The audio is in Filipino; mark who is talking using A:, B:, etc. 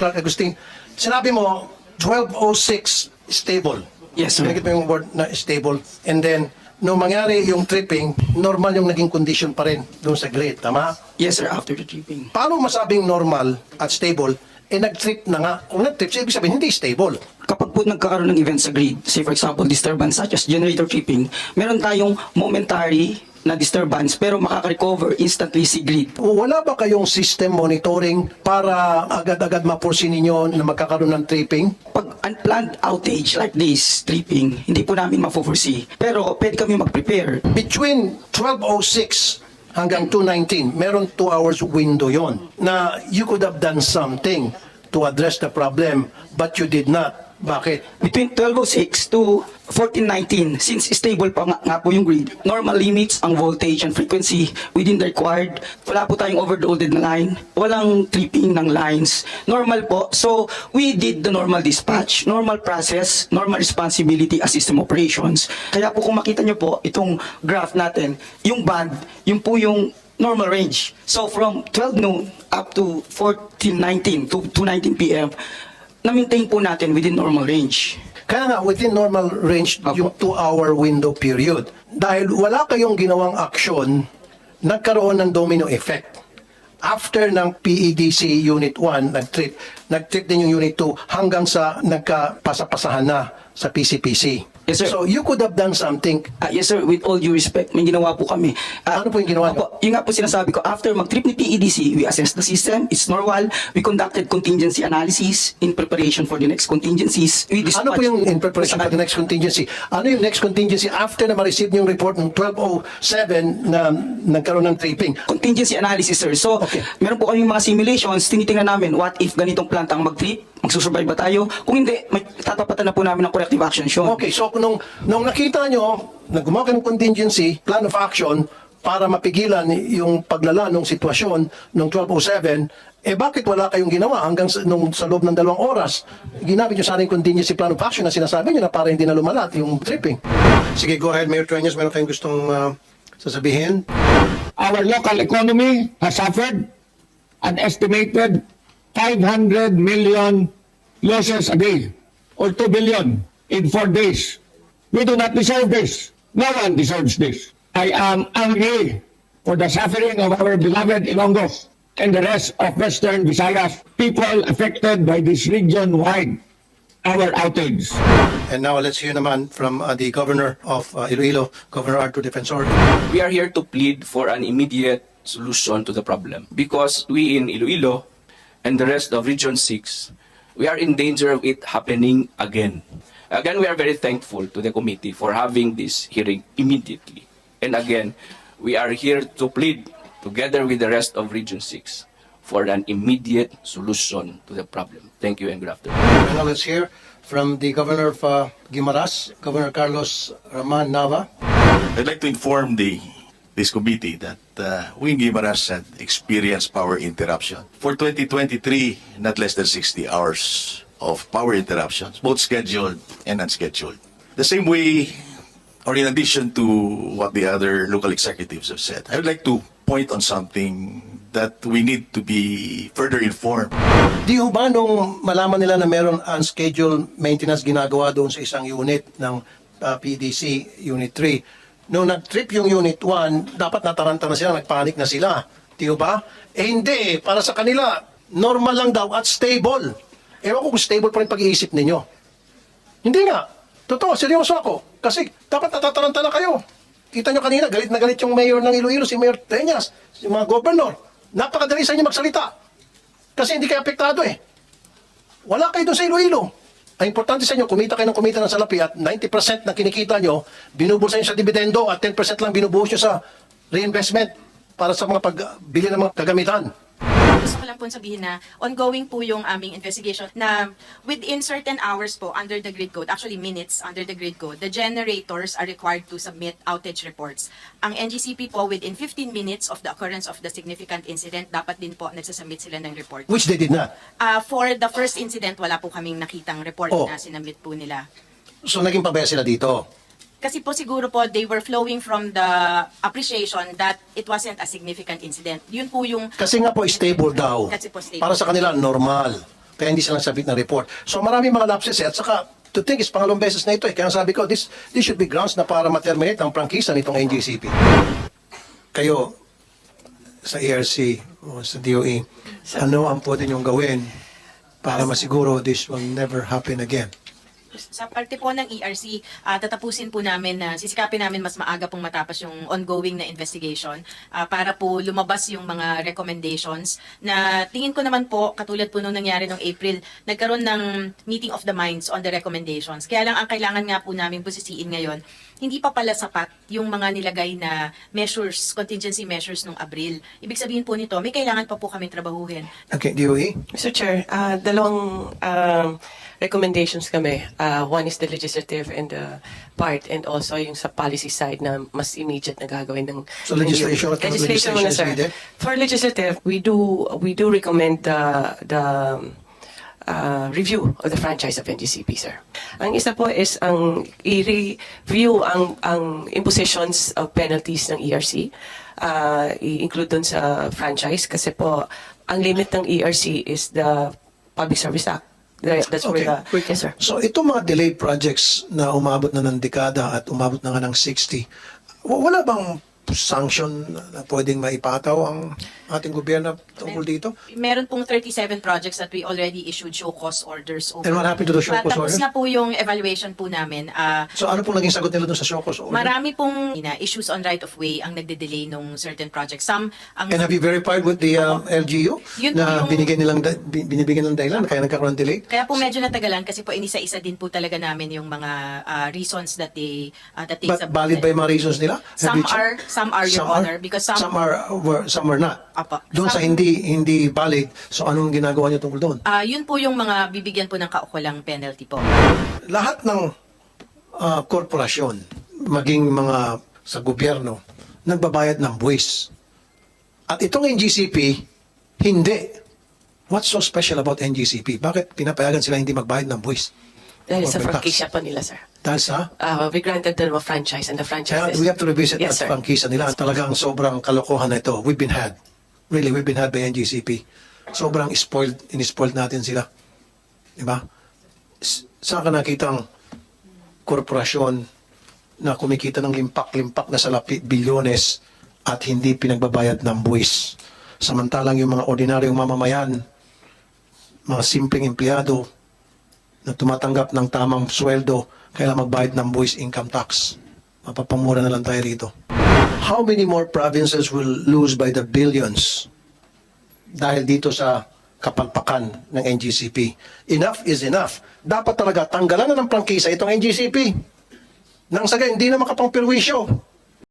A: Clark Agustin, sinabi mo, 1206 stable.
B: Yes, sir.
A: Pinagit mo yung word na stable. And then, nung mangyari yung tripping, normal yung naging condition pa rin doon sa grade. Tama?
B: Yes, sir, after the tripping.
A: Paano masabing normal at stable, eh nag-trip na nga. Kung nag-trip, ibig sabihin, hindi stable.
B: Kapag po nagkakaroon ng event sa grid, say for example, disturbance such as generator tripping, meron tayong momentary na disturbance pero makaka-recover instantly si grid.
A: Wala ba kayong system monitoring para agad-agad mapursin ninyo na magkakaroon ng tripping?
B: Pag unplanned outage like this, tripping, hindi po namin ma-foresee. Pero pwede kami mag-prepare.
A: Between 1206 hanggang 219, meron 2 hours window yon na you could have done something to address the problem but you did not. Bakit?
B: Between 1206 to 1419, since stable pa nga, nga po yung grid, normal limits ang voltage and frequency within the required. Wala po tayong overloaded na line. Walang tripping ng lines. Normal po. So, we did the normal dispatch, normal process, normal responsibility as system operations. Kaya po kung makita nyo po, itong graph natin, yung band, yung po yung normal range. So, from 12 noon up to 1419 to 219 p.m., na-maintain po natin within normal range.
A: Kaya nga, within normal range,
B: Apo.
A: yung 2-hour window period. Dahil wala kayong ginawang aksyon, nagkaroon ng domino effect. After ng PEDC Unit 1, nag-trip, nag-trip din yung Unit 2 hanggang sa nagkapasapasahan na sa PCPC.
B: Yes, sir.
A: So, you could have done something.
B: Ah, yes sir, with all due respect, may ginawa po kami. Ah,
A: Ano po yung ginawa niyo?
B: Opo, yung nga po sinasabi ko, after mag-trip ni PEDC, we assessed the system, it's normal, we conducted contingency analysis in preparation for the next contingencies. We
A: Ano po yung in preparation for the next contingency? Ano yung next contingency after na ma-receive yung report ng 1207 na nagkaroon ng tripping?
B: Contingency analysis sir. So,
A: Okay.
B: meron po kami mga simulations, tinitingnan namin, what if ganitong planta ang mag-trip? Magsusurvive ba tayo? Kung hindi, may tatapatan na po namin ng corrective action yun.
A: Okay, so nung, nung nakita nyo na gumawa kayo ng contingency, plan of action, para mapigilan yung paglala ng sitwasyon ng 1207, eh bakit wala kayong ginawa hanggang sa, nung, sa loob ng dalawang oras? Ginamit nyo sana yung contingency plan of action na sinasabi nyo na para hindi na lumalat yung tripping. Sige, go ahead, Mayor Trenyas. Meron kayong gustong uh, sasabihin?
C: our local economy has suffered an estimated 500 million losses a day or 2 billion in four days. We do not deserve this. No one deserves this. I am angry for the suffering of our beloved Ilonggos and the rest of Western Visayas, people affected by this region-wide our outage.
A: And now let's hear naman from uh, the Governor of uh, Iloilo, Governor Arthur Defensor.
D: We are here to plead for an immediate solution to the problem because we in Iloilo and the rest of Region 6, we are in danger of it happening again. Again, we are very thankful to the committee for having this hearing immediately. And again, we are here to plead together with the rest of Region 6 for an immediate solution to the problem. Thank you and good afternoon.
A: And now let's hear from the Governor of uh, Guimaras, Governor Carlos Raman Nava.
E: I'd like to inform the this committee that uh, we in Guimaras had experienced power interruption. For 2023, not less than 60 hours of power interruptions, both scheduled and unscheduled. The same way, or in addition to what the other local executives have said, I would like to point on something that we need to be further informed.
A: Di ho ba nung malaman nila na meron unscheduled maintenance ginagawa doon sa isang unit ng uh, PDC Unit 3, nung nag-trip yung Unit 1, dapat nataranta na sila, nagpanik na sila. Di ba? Eh hindi, para sa kanila, normal lang daw at stable. Ewan ko kung stable pa rin pag-iisip ninyo. Hindi nga. Totoo, seryoso ako. Kasi dapat natataranta na kayo. Kita nyo kanina, galit na galit yung mayor ng Iloilo, si Mayor Teñas, si mga governor. Napakadali sa inyo magsalita. Kasi hindi kayo apektado eh. Wala kayo doon sa Iloilo. Ang importante sa inyo, kumita kayo ng kumita ng salapi at 90% ng kinikita nyo, binubulsa nyo sa dividendo at 10% lang binubuhos nyo sa reinvestment para sa mga pagbili ng mga kagamitan.
F: Gusto ko lang po sabihin na ongoing po yung aming investigation na within certain hours po under the grid code, actually minutes under the grid code, the generators are required to submit outage reports. Ang NGCP po within 15 minutes of the occurrence of the significant incident, dapat din po nagsasubmit sila ng report.
A: Which they did not.
F: Ah, for the first incident, wala po kaming nakitang report
A: Oh.
F: na sinabit po nila.
A: So naging pabaya sila dito.
F: Kasi po siguro po they were flowing from the appreciation that it wasn't a significant incident. Yun po yung
A: Kasi nga po stable daw.
F: Kasi po stable.
A: Para sa kanila, normal. Kaya hindi sila sabit ng report. So maraming mga lapses eh. At saka, to think is pangalong beses na ito eh. Kaya sabi ko, this, this should be grounds na para ma-terminate ang prangkisa nitong NGCP. Kayo, sa ERC o sa DOE, ano ang pwede niyong gawin para masiguro this will never happen again?
F: Sa parte po ng ERC, ah, tatapusin po namin na sisikapin namin mas maaga pong matapos yung ongoing na investigation ah, para po lumabas yung mga recommendations na tingin ko naman po, katulad po nung nangyari noong April, nagkaroon ng meeting of the minds on the recommendations. Kaya lang ang kailangan nga po namin busisiin ngayon, hindi pa pala sapat yung mga nilagay na measures, contingency measures nung Abril. Ibig sabihin po nito, may kailangan pa po kami trabahuhin.
A: Okay, DOE?
G: Mr. Chair, ah, dalawang um, recommendations kami. Ah, one is the legislative and the part and also yung sa policy side na mas immediate na gagawin ng
A: So, legislation, what kind
G: legislation
A: legislation
G: muna,
A: is
G: sir.
A: needed?
G: For legislative, we do we do recommend the the uh, review of the franchise of NGCP, sir. Ang isa po is ang i-review ang ang impositions of penalties ng ERC. Uh, i-include dun sa franchise kasi po ang limit ng ERC is the Public Service Act. That's where the yes, sir.
A: So itong mga delayed projects na umabot na ng dekada at umabot na nga ng 60, wa- wala bang sanction na pwedeng maipataw ang ating gobyerno tungkol dito?
F: Meron pong 37 projects that we already issued show cause orders over.
A: And what happened to the show cause
F: Tapos
A: orders?
F: na po yung evaluation po namin. Ah,
A: So ano pong naging sagot nila doon sa Shokos order?
F: marami pong na, issues on right of way ang nagde-delay nung certain projects. Some ang
A: And have you verified with the um, LGU
F: Yun
A: na
F: yung-
A: binigyan nilang binibigyan ng dahilan kaya nagkakaroon ng delay?
F: kaya po medyo natagalan kasi po inisa-isa din po talaga namin yung mga ah, reasons that they ah, that they
A: But valid ba yung mga reasons nila? Have
F: Some are, some are, Your Honor, because some-
A: some are were, some are not.
F: Apa.
A: Doon sa
F: Some-
A: hindi hindi valid, so anong ginagawa niyo tungkol doon?
F: Ah, yun po yung mga bibigyan po ng kaukulang penalty po.
A: lahat ng ah, korporasyon, maging mga sa gobyerno, nagbabayad ng buwis. At itong NGCP, hindi. What's so special about NGCP? Bakit pinapayagan sila hindi magbayad ng buwis?
G: Dahil sa
A: Corporate tax.
G: franchise pa nila, sir.
A: Dahil sa
G: Uh, we granted them a franchise and the franchise
A: Kaya
G: is...
A: we have to revisit
G: yes,
A: that
G: sir.
A: pangkisa nila. Talagang sobrang kalokohan na ito. We've been had. Really, we've been had by NGCP. Sobrang spoiled, in-spoiled natin sila. Di ba? S- Saan ka nakita ang korporasyon na kumikita ng limpak-limpak na salapi, bilyones at hindi pinagbabayad ng buwis. Samantalang yung mga ordinaryong mamamayan, mga simpleng empleyado na tumatanggap ng tamang sweldo, kailangan magbayad ng buwis income tax. Mapapamura na lang tayo rito. How many more provinces will lose by the billions dahil dito sa kapalpakan ng NGCP? Enough is enough. Dapat talaga tanggalan na ng prangkisa itong NGCP. Nang sa hindi na makapangpirwisyo.